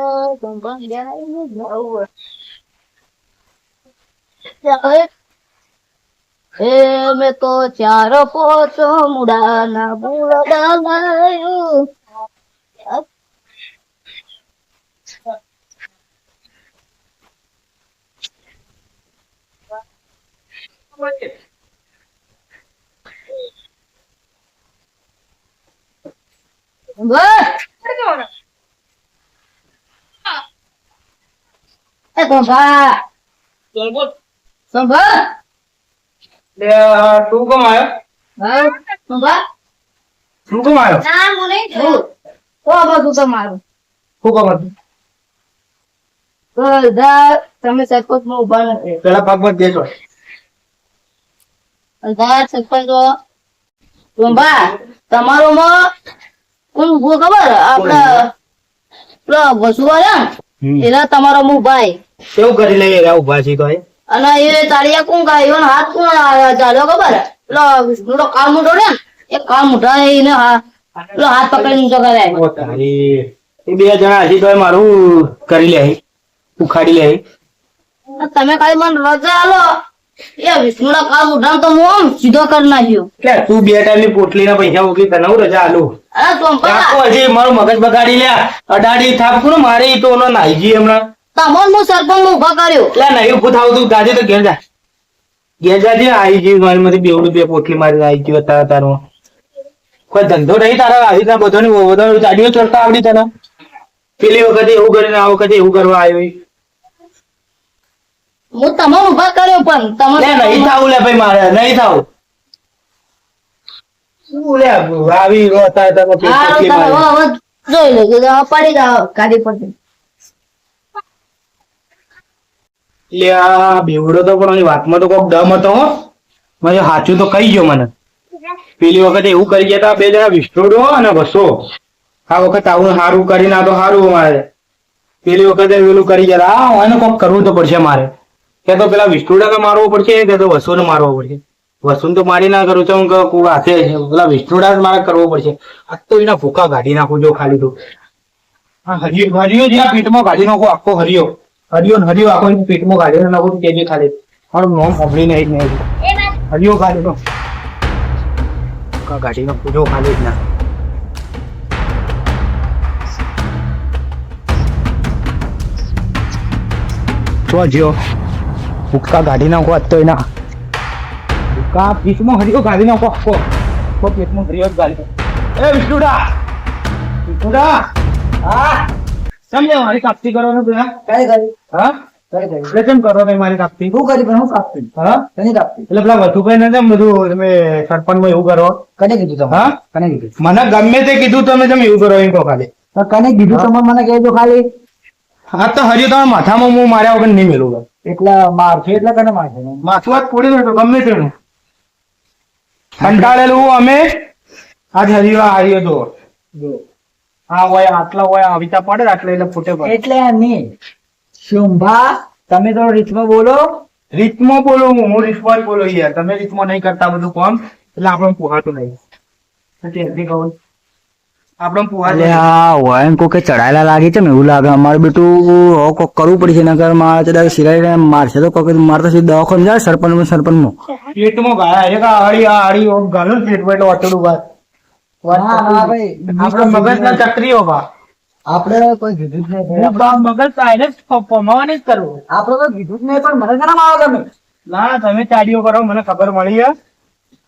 ơi còn con gái nó đâu rồi trời ê, mẹ tôi chả ra phố cho mù đà nà bù ra đà ngay Thank you. What? Sambha. Sambha. લે તું કોમ આવ્યો? હા સંભા. તું કોમ આવ્યો? ના હું નહીં છું તો બધું તમારું શું કોમ હતું? તો બધા તમે સરપંચમાં ઊભા નથી પેલા પગ પર બેસો. બધા સરપંચ સંભા તમારોમાં કોણ ઊભો ખબર? આપડે પેલો વસુવાળા એના તમારો મુભાઈ કેવું કરી લઈએ રે ઊભા છી કોઈ અને એ તાળિયા કોણ ગાયો ને હાથ કોણ ચાલ્યો ખબર? પેલો વિષ્ણુનો કાળ મોટો ને એ કાળ મોટા એને હા પેલો હાથ પકડી ઊંચો કરે એ બે જણા હજી તો મારું કરી લે ઉખાડી લે તમે ખાલી મને રજા આલો. એ વિષ્ણુના કાળ મોઢા તો હું આમ સીધો કરી નાખ્યો. કે તું બે ટાઈમની પૈસા મોકલી તને હું રજા આલું. અરે ચોંપા આખો હજી મારું મગજ બગાડી લે. અડાડી થાપકું ને મારે તો ઓનો નાઈ ગઈ હમણાં તમને હું સરપંચ ઊભા કર્યો. એટલે નહીં ઉભું થાવ તું ગાજે તો ઘેર જા. ઘેર જાજે આવી ગઈ મારી માંથી બેવડું બે પોટલી મારી આવી ગયું તારા. તારો કોઈ ધંધો નહીં તારા આવી રીતના બધો ને બધો ચાડીઓ ચડતા આવડી તને. પેલી વખતે એવું કરીને આ વખતે એવું કરવા આવ્યો. હું તમને ઊભા કર્યો પણ લે તમે નહીં થાવું લે ભાઈ મારે નહીં થાવું. આવી રો તારે તારે પેલી હારું, પોટલી તમે જોઈ પડી બેવડો તો પણ વાતમાં તો કોક દમ હતો હો. મને સાચું તો કહી ગયો મને. પેલી વખતે એવું કરી ગયા તા બે જણા વિષ્ણુડો અને વસો. આ વખત આવું સારું કરીને આ તો સારું મારે પેલી વખતે પેલું કરી ગયા આ કોક કરવું તો પડશે મારે. કે તો પેલા વિષ્ણુડા મારવો પડશે કે તો વસુને મારવો પડશે. વસુને તો મારી ના કરું છું કહું હાથે છે પેલા વિષ્ણુ ડાક મારે કરવો પડશે. આ તો એના ભૂકા કાઢી નાખું જો ખાલી તું. હરિયો હરિયો જે આ પેટમાં કાઢી નાખો આખો હરિયો. હરિયો ને હરિયો આખો પેટમાં કાઢી નાખો તે જે ખાલી. મારું નોમ સાંભળી નહીં નહીં હરિયો ખાલી નો ભૂકા કાઢી નાખું જો ખાલી જ ના. તો જ્યો ભૂકા કાઢી નાખો તો એના. ભૂકા પેટમાં હરિયો કાઢી નાખો આખો. પેટમાં હરિયો કાઢી. એ વિષ્ણુડા! વિષ્ણુડા! હા? સમજે મારી કાપતી કરો ને પેલા? કઈ કરી? હા? એટલે કેમ કરો તમે મારી કાપતી? હું કરી પણ હું કાપતી. હા? કને કાપતી? એટલે પેલા વસુભાઈ ને કેમ બધું તમે સરપંચમાં એવું કરો. કને કીધું તમે? હા? કને કીધું? મને ગમે તે કીધું તમે તમે એવું કરો એમ કહો ખાલી. કને કીધું તમે? મને કહેજો ખાલી. હા તો હજી તમે માથામાં હું માર્યા વગર નહીં મેલું એટલે મારશે એટલે કને મારશે માથું વાત પૂરી નતો ગમે તેનું. કંટાળેલું અમે આજ હરિયો હાર્યો તો. હા હોય આટલા હોય અવિતા પડે આટલે એટલે ફૂટે પડે. એટલે નહીં. શુંભા તમે તો રીતમાં બોલો. રીતમાં બોલો હું હું રીતમાં બોલો યાર. તમે રીતમાં નહીં કરતા બધું કોમ. એટલે આપણે પોહાતું નહીં. કહું આપણે નહીં. આ વયન કોકે ચડાયેલા લાગે છે ને એવું લાગે. અમારે બેટું કોક કરવું પડશે નકર મારે ચડા સિરાઈ મારશે તો કોકે મારે તો દવાખાને જાય સરપંચ સરપંચ પેટમાં ગાળા એક આ આડી આ હાડી ઓમ ગાલો પેટ પેટમાં એટલે ઓટોડું વાત. આપડે કોઈ કીધું જ નહીં મગજ જ પમાવાની જ કરવું આપડે તો કીધું જ નહીં પણ મને કેમ આવે તમે? ના તમે ચાડીઓ કરો મને ખબર મળી હે.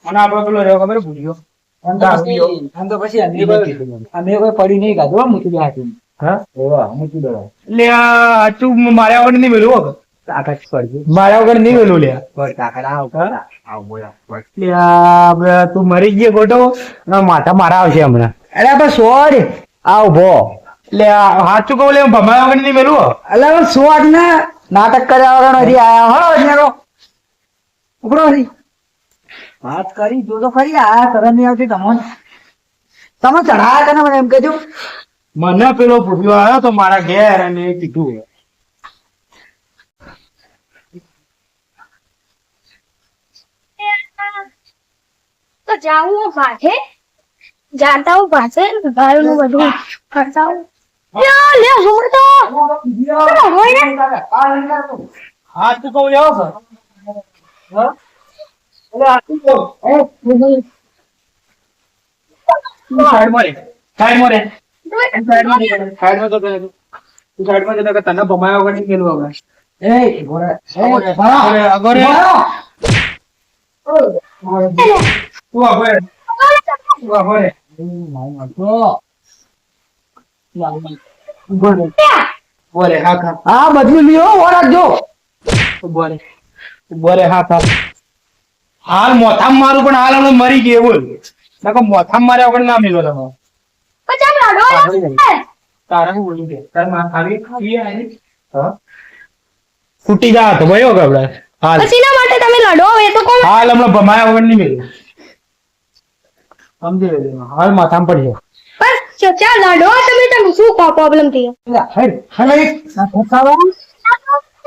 અને આપડે પેલો રહ્યો ખબર ભૂલ્યો. એમ તો પછી અમે કોઈ- પડી નહીં હો, મૂકી દે હાથું. હા? એવા, મૂકી દે. એટલે હાચું માર્યા વગર નહીં મેલું તાકાત પડશે. માર્યા વગર નહીં મેલું લે. તાકાત આવ, આવ, બોલ, આવ, બસ. એટલે આ આપણે તું મરી ગયો ખોટો માથા મારા આવશે હમણાં. અરે પણ સોડ. આવ ભો આ હાચું કહું લે ભમાયા વગર નહીં મેલું હો. અલે સોડ ને. નાટક કર્યા વગર નથી આયા હો હજી. વાત કરી જો તો ખરી આ શરમ નહીં આવતી તમને. તમે ચઢાયા કે મને એમ કહેજો મને પેલો ભૂલ્યો આવ્યો તો મારા ઘેર અને કીધું તો જાવું હું જાતા ગાયોનું બધું કરતા હું. તો. કહું લેવો છે હા? તને હાથ હાથ. હા બદલી લ્યો હો રાખજો ઊભો બોરે હા હાથ. હાલ મોથામાં મારું પણ હાલ હમણાં મરી ગયું એવું નકર મોથામ માર્યા વગર ના મેલો તમે. તારા તારમાં? ફૂટી જા તો ભયો ગબડા હાલ. સીના માટે તમે લડો એ તો કોણ હાલ હમણાં ભમાયા વગર નહીં મેલું. સમજી લેજો હાલ માથામાં પડી જાય બસ લડો. તમે તમે શું પ્રોબ્લેમ હેડ, હેડ.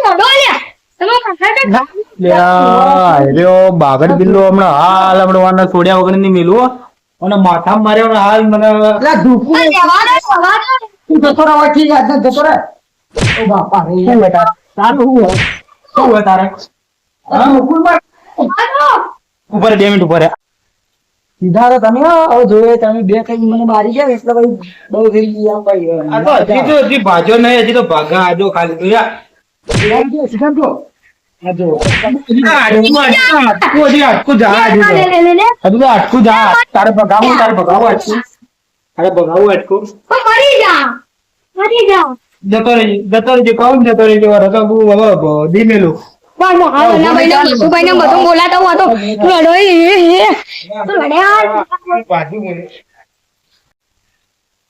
લડો લ્યા. તમે પાછા લે આ રહ્યો બાગડ બિલ્લો હમણાં હાલ હમણાં છોડ્યા વગર નહીં મેલું અને માથામાં માર્યા વગર હાલ મને લે, ધૂપું. જવા દો જવા દો તું જતો રહે, વચ્ચે જા, જા, જતો રહે. ઓ બાપા રે. બેટા તારું? શું શું હોય તારે? આ મુકુલમાં જવા દો ઉપર બે મિનિટ ઉપર સીધા તો તમે આવો જોઈએ તમે બે કઈ મને મારી ગયા એટલે ભાઈ બહુ થઈ ગયા ભાઈ. આ તો હજી તો હજી ભાજો નહીં હજી તો ભાગા આજો ખાલી તો યાર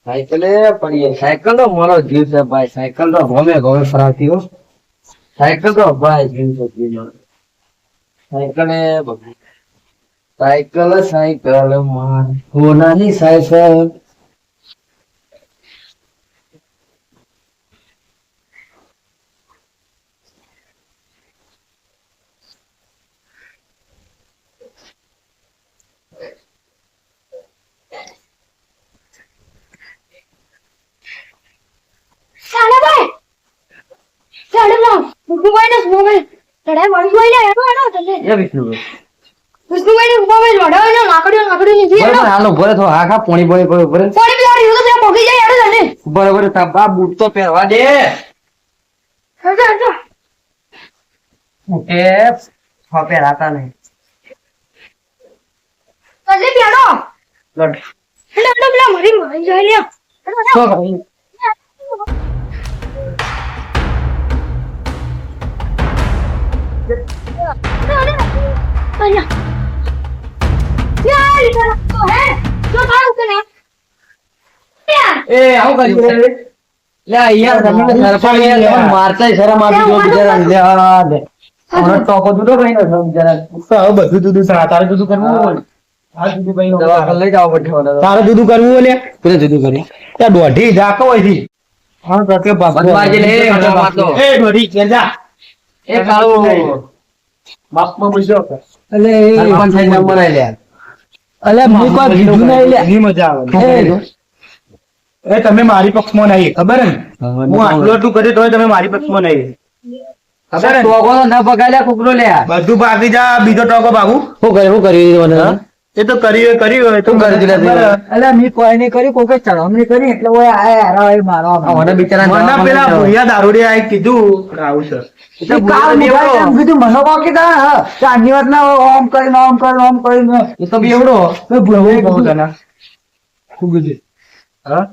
સાયકલે પડીએ સાયકલ તો મારો જીવ છે ભાઈ. સાયકલ તો ગમે ગમે ફરાવતી હો. સાયકલ તો ભાઈ જીવ છે જીવ મારો. સાયકલે બગડી. સાયકલ સાયકલ માર હોનાની સાયકલ ચાલો ભાઈ ચાલો ભાઈ વિષ્ણુભાઈ ને સુભાઈ લડાઈ વણસભાઈ ને એનો એનો તમે એ વિષ્ણુ. વિષ્ણુભાઈ ને સુભાઈ લડાઈ ને લાકડીઓ લાકડીઓ નીચે એનો હાલો ભરે તો હા પોણી પોણી પોણી ભરે પાણી પીવા તો ત્યાં પગી જાય એનો તને બરાબર તાબા બૂટ તો પહેરવા દે. હજો હજો એ હ પહેરાતા નહીં. લડ. એટલે એટલે પેલા મરી મરી જાય લ્યા. બધું જુદું તારે જુદું કરવું હોય. તારે જુદું કરવું હોય લે. જુદું કરી. ત્યાં દોઢી જા. કહો એ દોઢી કે જા બાપમાં બોલજો એટલે એ- સરપંચ સાહેબ નંબર આઈ લે. અલે મેં કોઈ કીધું નહીં લે. એની મજા આવે. એ. તમે મારી પક્ષમાં નહીં. ખબર ને? હું આટલું આટલું કર્યું તોય તમે મારી પક્ષમાં નહીં. ખબર ને? ટોકો તો પગાડ્યા કુકડો લે બધું ભાગી જા બીજો ટોકો ભાગું. શું કર્યું શું કર્યું મને? એ તો કર્યું કર્યું હોય તો શું કર્યું તું લે ખબર હે? અલે મેં કોઈ નહીં કર્યું કોઈ કઈ ચડવણી કરી એટલે ઓય આ હારા હોય મારો મને બિચારા મને પેલા ભૂયા દારૂડી આય કીધું આવું સર એ કાલ મુકાય એમ કીધું મને કહો કે તા, હા, ચાંદની વાતના ઓમ કરીને ઓમ કરીને ઓમ કરીને એ તો બેવડો મેં ભૂલાઈ બહુ. તને. શું કીધું? હા?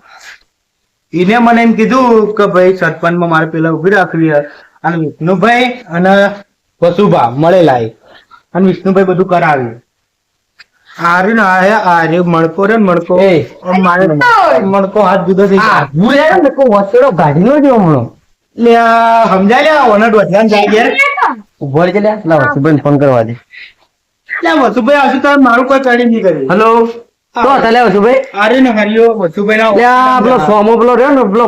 એને મને એમ કીધું કે ભાઈ સરપંચમાં મારે પેલા ઊભી રાખવી હે અને વિષ્ણુભાઈ અને વસુભા મળેલા એ. અને વિષ્ણુભાઈ બધું કરાવ્યું આર્યુ ના આયા આર્ય મણકો રે મણકો. એ. મારે મણકો હાથ જુદો થઈ ગયો હું યાર ને વસડો ગાડી નો જો હમણો? લે સમજાય લે ઓનર ડોઢિયાને જાય યાર ઊભો રહી લે. લાવ વસુભાઈને ફોન કરવા દે. લે વસુભાઈ આવશે તો મારું કોઈ ચડી નહીં કર્યું હેલો તો હતા વસુભાઈ. આર્ય ને હરિયો વસુભાઈ લે આ પેલો સોમો પેલો રહ્યો ને પેલો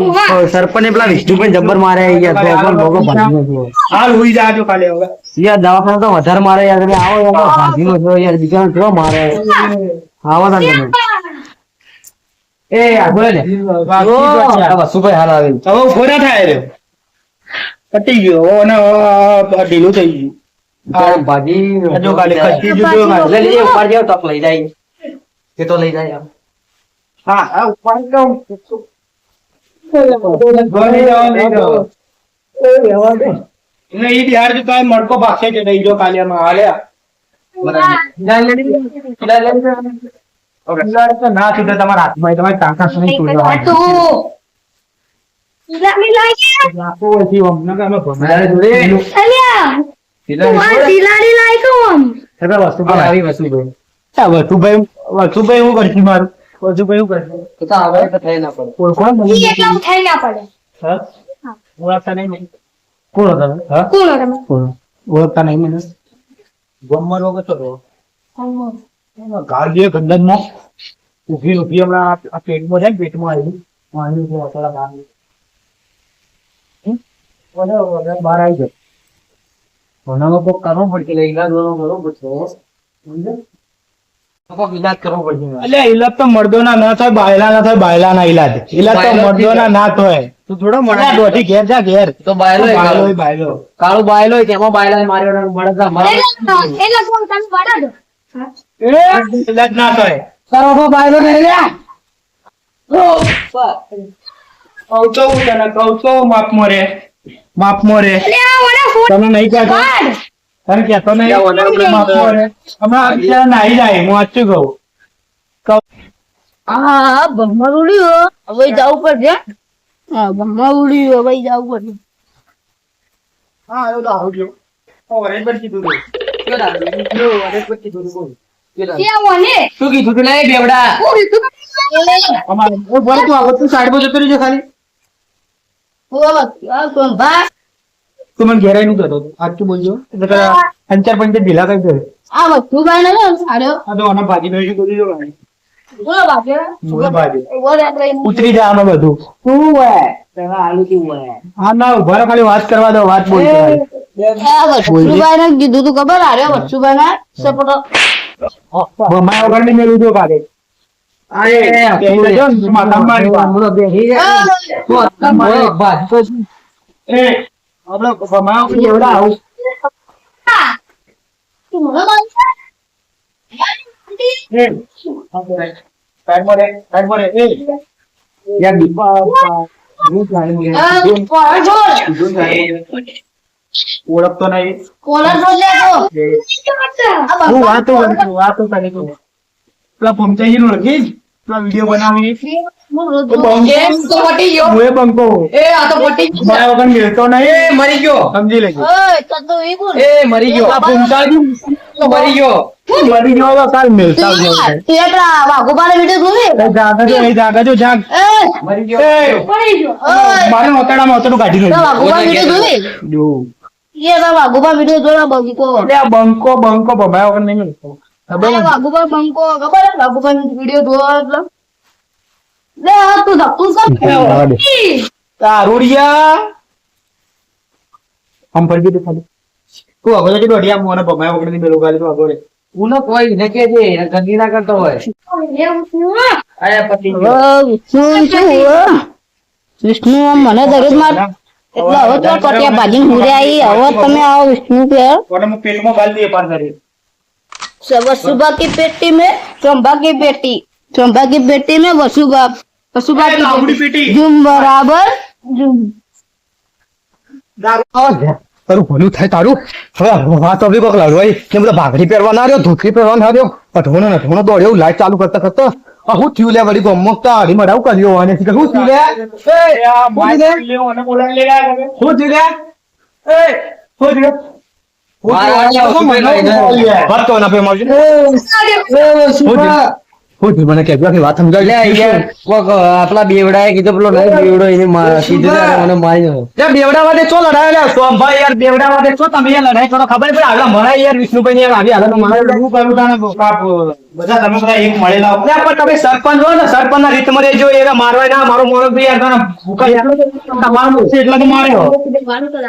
સરપંચ પેલા વિષ્ણુભાઈ જબ્બર મારે યાર ભોગો ભોગો ભાગીનો હાલ હુઈ જાજો ખાલી હવે. યાર દવાખાને તો વધારે મારે યાર તમે આવો યાર ભાગીનો છો યાર બીજાનો કેવો મારે. આવો તમે. એ બોલે વસુભાઈ હાલ આવે હવે ઊભો ના થાય રે. પટી ગયો અને ઢીલું થઈ ગયું. ભાજી જો કાલે ખસી ગયું જો કાલે. ઉપર જાવ તક લઈ જાય. કે તો લઈ જાય આમ. હા હા ઉપર કાંઈ મડકો ભાગશે કે નહીં જો કાલે આમાં હાલ્યા ના છૂટે તમારા હાથમાં તમારી તાકાત નહીં છૂટે ઢીલાની એટલે વસુભાઈ હું કરશે મારું? વસુભાઈ હું કરશે? તો તો આવે તો થઈ ના પડે. કોણ ને? ઈ એકલા થઈ ના પડે. હા? ઓળખતા નહીં કોણ હતા હા? કોણ હતા કોણ? ઓળખતા નહીં મને. રોગ હતો તો. ગાળીએ ગંદનમાં. ઊભી ઊભી હમણાં આ- પેટમાં જાય ને પેટમાં આવી. પાણી. હમ? વગર વગર બહાર આવી જાય ભણાવવા કોક કરવો પડશે એટલે ઈલાજ કરવો પડશે કોક કરવો પડશે એટલે તો મર્દોના ના થાય બાયલા ના થાય બાયલાના ઈલાજ. ઈલાજ તો બાયલો મર્દોના ના થાય. તું થોડો દોઢી ઘેર જા ઘેર. તો બાયલો ય બાયલો કાળો. બાયલો. કાળું બાયલો તેમાં માર્યો તમે દો. એ ના થાય. કરો બાયલો નહીં લ્યા. કહું તો તને કહું તો માપ મોરે. માપ મોરે. તમે નહીં કહેતો કાઢ કે કહેતો નહીં નાહી જાય હું વાંચું કહું. હા ભમર ઉડ્યું હવે જવું પડશે હા ભમર ઉડ્યું હવે જવું પડશે હા એવું તો આવું ગયું ઓરેન્જ પર કીધું તું. ત્યાં મને શું કીધું તું? નહીં બેવડા. હું કીધું કે અમારે ઓ બોલ તું આગળ તું સાઈડ પર જતો રહેજે ખાલી. તું મને ઘેરાઈ નું કહેતો હતો. સાચું બોલજો એટલે તારા અંચાર પંચે ઢીલા કઈ દે આ વસ્તુ ભાઈ ને સારો આ તો આના ભાજી કરી દો ભાઈ. બોલો બાપે મોઢે ભાજી ઉતરી જાય આમાં બધું શું હોય પેલા આલુ કેવું હોય હા ના ઊભા રહો, ખાલી વાત કરવા દો વાત બોલતો ખાલી. વસ્તુભાઈ ને કીધું તું ખબર આરે વચ્ચુભાઈ ના સપોર્ટ ભમાયા વગર નહીં મેલું જો કાલે. અરે, કહી દેજો ને, માથામાં મારી વાત. હમણાં બેસી જાય. તું અત્યારે તો એ, આપણે ભમાયા વગર એવડા આવું. ઓળખતો નહીં વાતો વાતો કરી. પેલા ભમચાઈ નું જ? પેલા વીડિયો બનાવી બંકો બંકો એ આ તો પટી ગયો. મારા વગર મિલતો એ નહીં મરી ગયો. સમજી લેજો. ઓય તો તો ઈ બોલ. એ મરી ગયો. આ ભમચાઈ તો મરી ગયો. મરી ગયો તો કાલ મિલતા જ નહીં. તું એ પેલા વાઘુબાને વીડિયો જોઈ એ. જાગા જો, એ જાગા જો, જાગ. એ. મરી ગયો. એ, પડી ગયો. ઓય મારે ઓતડામાં ઓતડું કાઢી તો નાખ્યું. વાઘુબા વીડિયો જોઈ જો. એ તો વાઘુબા વીડિયો બંકો. બંકો બંકો ભમાયા વગર નહીં. ખબર અરે બંકો ખબર હે? વીડિયો જોવા એટલે. લે તું તો તું સમ તારુડિયા હમ ફરજી દે ખાલી. તું અગોરે કે દોઢિયા મોને ભમાય વગડની બેલો ગાલી તો અગોરે ઉનો કોઈ ને કે જે ગંદી ના કરતો હોય. અરે પતિ શું શું વિષ્ણુ મને દરરોજ માર એટલે હવે તો પટિયા ભાજી હુરે આવી હવે તમે આવો વિષ્ણુ કે કોને પેટમાં ગાલી દે પાર કરી સબ સુબા કી પેટી મે ચંબા કી પેટી. चंबा की पेटी में वसुबा वसुबा की લાંબડી पेटी પેટી जुम बराबर जुम તારું ભલું થાય તારું હવે વાત તો કોક લડવાઈ ને બધા ભાગડી પહેરવા ના રહ્યો ધોતી પહેરવા ના રહ્યો અઢોણો ને અઢોણો દોડ્યો લાઈટ ચાલુ કરતા કરતા આ હું થયું લે વળી ગમો તો હાડી મરાવ કર્યો અને શું થયું લે એ આ માઇક લેવો અને બોલાવી લઈ આવ્યા તમે. શું થયું લે એ શું થયું મારા આયા વસુભાઈ લઈ જાય. વાત તો ના પે મારજો શું થયું શું થયું મને કહેજો વાત સમજાવી લે યાર કોક આપલા બેવડાએ કીધું પેલો નહીં બેવડો એને કીધું મને મારી યાર બેવડા વાદે ચો લડાય લે સોમભાઈ યાર બેવડા વાદે ચો તમે યાર લડાઈ કરો? ખબર પડે આગળ મરાય યાર વિષ્ણુભાઈ યાર આવી હાલત મારે શું કરું તાણે બાપ, બધા તમે બધા એક મળેલા હો. પણ તમે સરપંચ હો ને સરપંચ ના રીતમાં રહેજો એ મારવાય ના મારો મોરો બી યાર તને ભૂકા તમારું છે એટલે તો માર્યો.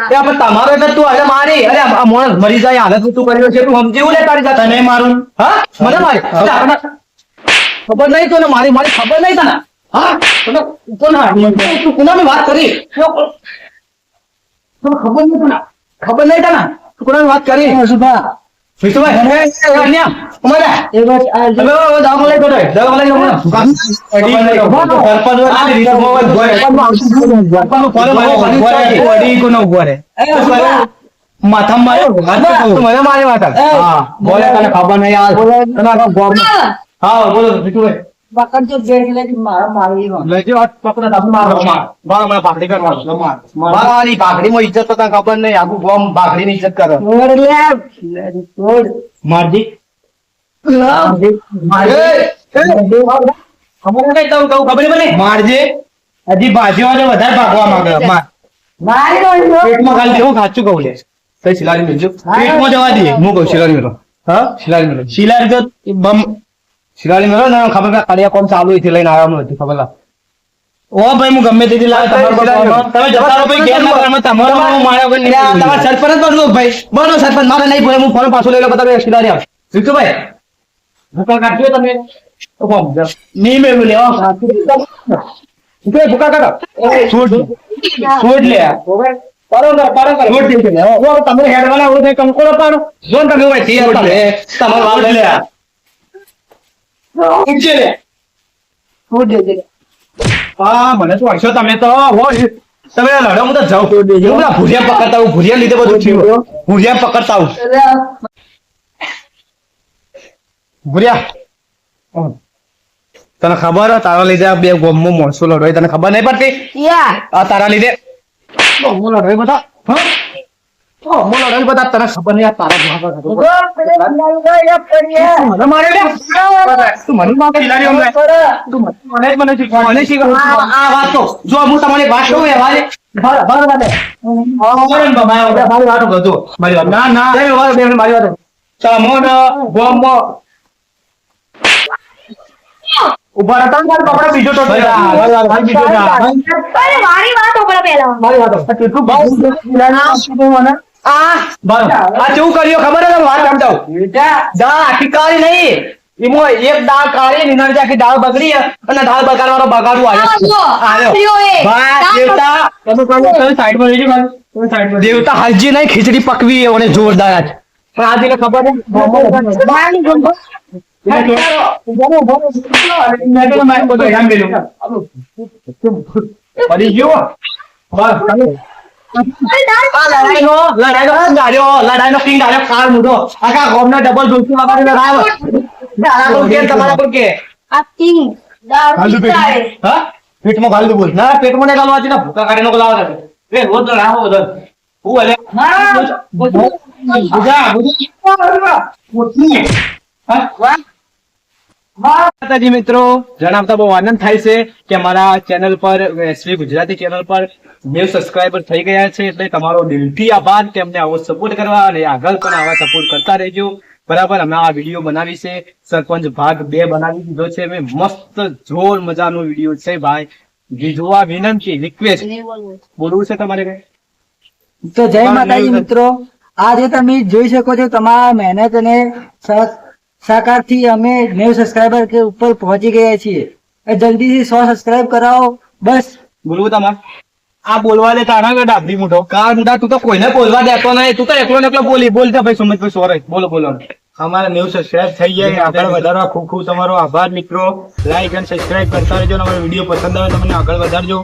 અલ્યા પણ તમારો એટલે તું આજે મારી. અરે આ માણસ મરી જાય હાલત તું કર્યો છે તું સમજી લે તારી સાથે તને મારું? હા? મને મારી. ખબર નહીં તો મારી મારી ખબર નહીં તને? હા? તમે કોના તું કોનાની વાત કરી? તમને ખબર નહીં કોના ખબર નહીં તને? તું કોનાની વાત કરી? સુભા કોનો? માથામાં માર્યો, મારી માથા. બોલે તને ખબર નહીં યાર. હા, બોલો, ભીખુભાઈ પકડજો બે એટલે મારા મારી લેજો, હાથ પકડો, તમે મારો. મારો, મને ભાખરી કરવાનો. મારવાની ભાખરીમાં ઇજ્જત તો તને ખબર નહીં. આખું ગામ ભાખરીની ઇજ્જત કરે. મારજી. મારજે. હજી ભાજીઓ વધારે ભાગવા માંગે. માર પેટમાં ખાલી હું ખાચું કહું લે. કઈ શિલારી મેલજો પેટમાં જવા દે હું કહું શિલારી મેળો. હા? શિલારી મેળો. શિલારી તો બમ શિલારી મેળો ને ખબર કે કાલે કોમ ચાલુ હતી લઈને આવ્યો નથી ખબર લા ઓ ભાઈ હું ગમે તેથી લાવે તમારો તમે જતા રહો ભાઈ ઘેર ના કરો, તમારો હું માર્યો વગર નહીં તમારા સરપંચ બનલો ભાઈ. બનો સરપંચ મારે નહીં બોલે હું ફોન પાછો લઈ લો બધા શિલારી આવ વિષ્ણુભાઈ ભૂકા કાઢજો તમે. તો કોમ નહીં મેળવું લેવા ભૂકા ભૂકા કાઢો. છોડ છોડ લે. બરોબર બરોબર. છોડ દે. ઓ તમે હેડ વાળા હોય તો કંકોડો પાડો. જો તમે ભાઈ તમારો વાળ લે ઉજે લે છોડ દે હા મને તો હશો તમે તો. હોય તમે લડો હું તો જાઉં હું પેલા ભૂરિયા પકડતા હું ભૂરિયા લીધે બધું થયું. ભૂરિયા પકડતા હું ભૂરિયા. તને ખબર હે તારા લીધે બે ગોમમાં માણસો લડવાય. તને ખબર નહીં પડતી? યા. આ તારા લીધે. બધા. હા? બધા તને ખબર નહીં આ તારા ભાગા મને મારે લે. તું મને માગે ખિલાડી અમને તું મને મને મને મને આ વાત. તો જો હું તમને વાત કહું એ વાલે. ઊભા રહેતા કપડા બીજો તો બીજો મારી વાત મારી વાત આ કેટલું બાબુ આ બસ કર્યો ખબર હે વાત સમજાવું દાળ આખી કાળી નહીં એમાં એક દાળ કાળી ને એના આખી દાળ બગડી અને દાળ બગાડવાનો બગાડવું આવ્યો આવ્યો ભાઈ દેવતા તમે કહો તમે સાઈડમાં રહેજો ભાઈ દેવતા હાલજી નહીં ખીચડી પકવી એને જોરદાર આજ પણ આજે ને ખબર પડી ગયો આ લડાઈનો લડાઈનો ગાડ્યો લડાઈનો કિંગ ગાડ્યો કાર મુઢો આખા ગોમના ડબલ ડોસી વગાડી લડાયો આના પર કે તમારા પર કે? આ કિંગ દાળ પીતા હે. હા? પેટમાં ગાલું બોલ. ના પેટમાં ને ગાલવા છે ભૂકા કાઢીને ગલાવા દે એ રોજ તો રાહો હું અલે બુજા બુજા હા માતાજી મિત્રો. જણાવતા બહુ આનંદ થાય છે કે મારા ચેનલ પર એસવી ગુજરાતી ચેનલ પર ન્યૂ સબસ્ક્રાઇબર થઈ ગયા છે એટલે તમારો દિલથી આભાર તેમને આવો સપોર્ટ કરવા અને આગળ પણ આવા સપોર્ટ કરતા રહેજો. બરાબર અમે આ વીડિયો બનાવી છે. સરપંચ ભાગ બે બનાવી દીધો છે. મેં મસ્ત જોર મજાનો વીડિયો છે ભાઈ. જોવા વિનંતી રિક્વેસ્ટ બોલવું છે તમારે કઈ? તો જય માતાજી મિત્રો. આજે તમે જોઈ શકો છો તમારા મહેનત અને સહ- સહકારથી અમે નેવ સબસ્ક્રાઈબર કે ઉપર પહોંચી ગયા છીએ. એ જલ્દીથી સો સબસ્ક્રાઈબ કરાવો. બસ. બોલવું તમારે? આ બોલવા દે તારા કે ડાબડી મોટો કાર મોટા તું તો કોઈને બોલવા દેતો નહીં. તું તો એકલો ને એકલો બોલી બોલતા ભાઈ સુમિત ભાઈ સોરે બોલો બોલો. અમારા ન્યૂ સબસ્ક્રાઇબ થઈ ગયા આગળ વધારવા ખૂબ ખૂબ તમારો આભાર મિત્રો. લાઈક અને સબસ્ક્રાઇબ કરતા રહેજો અને અમારો વીડિયો પસંદ આવે તો મને આગળ વધારજો.